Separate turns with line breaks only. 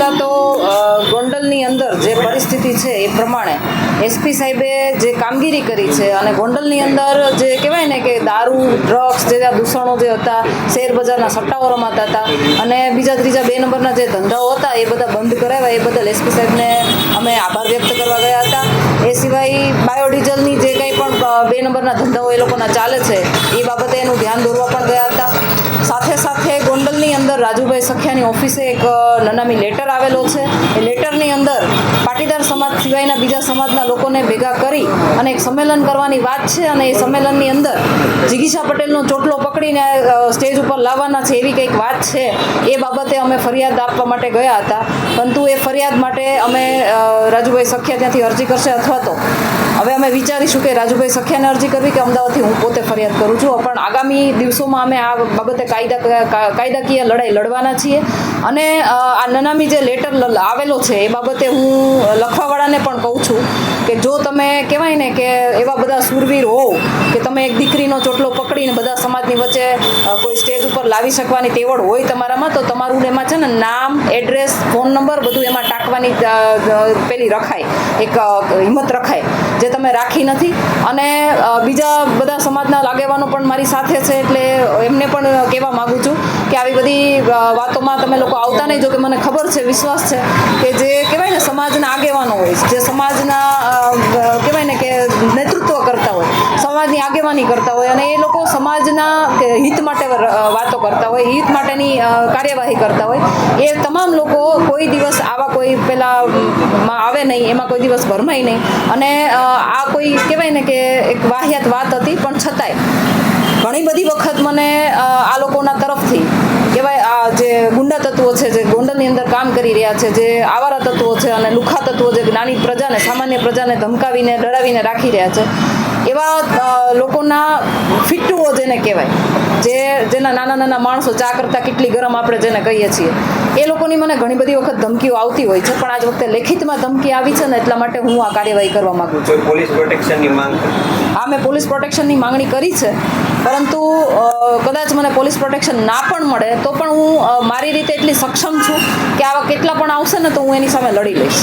પહેલાં તો ગોંડલની અંદર જે પરિસ્થિતિ છે એ પ્રમાણે એસપી સાહેબે જે કામગીરી કરી છે અને ગોંડલની અંદર જે કહેવાય ને કે દારૂ, ડ્રગ્સ જેવા દૂષણો જે હતા, શેર બજારના સટ્ટાઓ રમાતા હતા અને બીજા ત્રીજા બે નંબરના જે ધંધાઓ હતા, એ બધા બંધ કરાવ્યા, એ બદલ એસપી સાહેબને અમે આભાર વ્યક્ત કરવા ગયા હતા. એ સિવાય બાયોડીઝલની જે કંઈ પણ બે નંબરના ધંધાઓ એ લોકોના ચાલે છે, એ બાબતે એનું ધ્યાન દોરવા પણ ગયા સખિયાની ઓફિસે એક નનામી લેટર આવેલો છે. એ લેટરની અંદર પાટીદાર સમાજ સિવાયના બીજા સમાજના લોકોને ભેગા કરી અને એક સંમેલન કરવાની વાત છે અને એ સંમેલનની અંદર જિગીશા પટેલનો ચોટલો પકડીને સ્ટેજ ઉપર લાવવાના છે એવી કંઈક વાત છે. એ બાબતે અમે ફરિયાદ આપવા માટે ગયા હતા. પરંતુ એ ફરિયાદ માટે અમે રાજુભાઈ સખ્યા ત્યાંથી અરજી કરશે અથવા તો હવે અમે વિચારીશું કે રાજુભાઈ સખ્યાને અરજી કરવી કે અમદાવાદથી હું પોતે ફરિયાદ કરું છું. પણ આગામી દિવસોમાં અમે આ બાબતે કાયદા કાયદાકીય લડાઈ લડવાના છીએ. અને આ નનામી જે લેટર આવેલો છે, એ બાબતે હું લખવાવાળાને પણ કહું છું કે જો તમે કહેવાય ને કે એવા બધા સુરવીર હોવ કે તમે એક દીકરીનો ચોટલો પકડીને બધા સમાજની વચ્ચે કોઈ લાવી શકવાની તેવડ હોય તમારામાં, તો તમારું એમાં છે ને નામ એડ્રેસ ફોન નંબર બધું એમાં ટાંકવાની પેલી રખાય, એક હિંમત રખાય, જે તમે રાખી નથી. અને બીજા બધા સમાજના આગેવાનો પણ મારી સાથે છે, એટલે એમને પણ કહેવા માગું છું કે આવી બધી વાતોમાં તમે લોકો આવતા નહીં જો કે મને ખબર છે, વિશ્વાસ છે કે જે સમાજની આગેવાની કરતા હોય અને એ લોકો સમાજના હિત માટે વાતો કરતા હોય, હિત માટેની કાર્યવાહી કરતા હોય. એ તમામ લોકો કોઈ દિવસ આવા કોઈ પેલા, માં આવે નહીં, એમાં કોઈ દિવસ ભરમાય નહીં. અને આ કોઈ કહેવાય ને કે એક વાહિયાત વાત હતી, પણ છતાંય. ઘણી બધી વખત મને આ લોકોના તરફથી કહેવાય, આ જે ગુંડા તત્વો છે, જે ગોંડલની અંદર કામ કરી રહ્યા છે, જે આવારા તત્વો છે અને લુખા તત્વો જે નાની પ્રજાને, સામાન્ય પ્રજાને ધમકાવીને, ડરાવીને રાખી રહ્યા છે એવા લોકોના ફિટ્ટુઓ જેને કહેવાય જે જેના નાના નાના માણસો ચા કરતાં કેટલી ગરમ આપણે જેને કહીએ છીએ એ લોકોની મને ઘણી બધી વખત ધમકીઓ આવતી હોય છે પણ આજ વખતે લેખિતમાં ધમકી આવી છે ને એટલા માટે હું આ કાર્યવાહી કરવા માંગુ છું.
પોલીસ પ્રોટેક્શનની માંગ
હા મેં પોલીસ પ્રોટેક્શનની માંગણી કરી છે પરંતુ કદાચ મને પોલીસ પ્રોટેક્શન ના પણ મળે તો પણ હું મારી રીતે એટલી સક્ષમ છું કે આવા કેટલા પણ આવશે ને તો હું એની સામે લડી લઈશ.